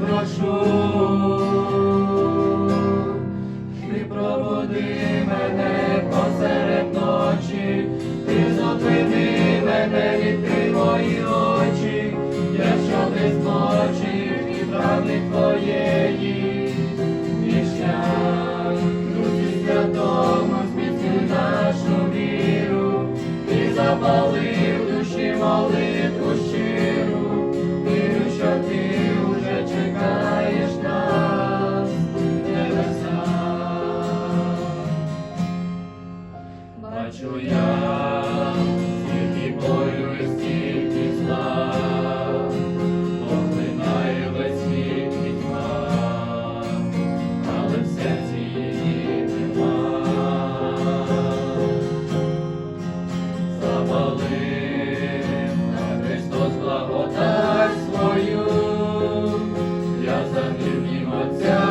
прошу, ти пробуди мене посеред ночі, ти зупини мене, відкрий мої очі, якщо ти змочив і правди твоєї, віщай, Дусі Святому зміцни нашу віру, ти запалив душі молитву щиру, Бачу я стільки болю і стільки зла, поглинає весь світ пітьма, але в серці її нема. Запалив на Христос благодать свою, я за ним Отця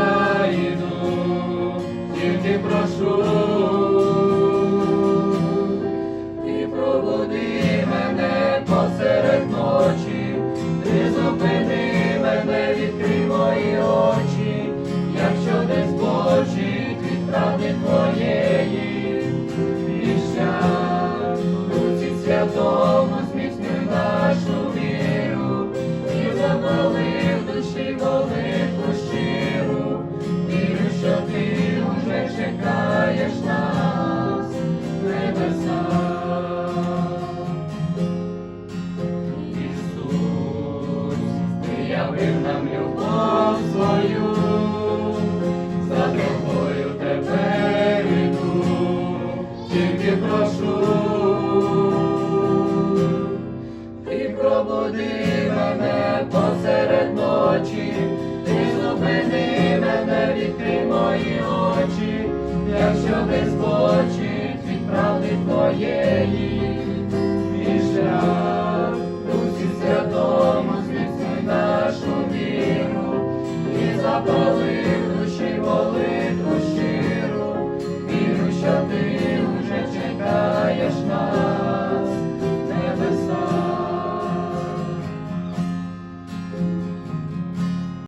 іду, тільки прошу. Ти зупини мене, відкрий мої очі, якщо не збочить від правди твоєї, віщай, Дусі святому явив нам любов свою, за тобою тепер іду, тільки прошу, ти пробуди мене посеред ночі, ти зупини мене, відкрий мої очі, якщо не збочить від правди твоєї.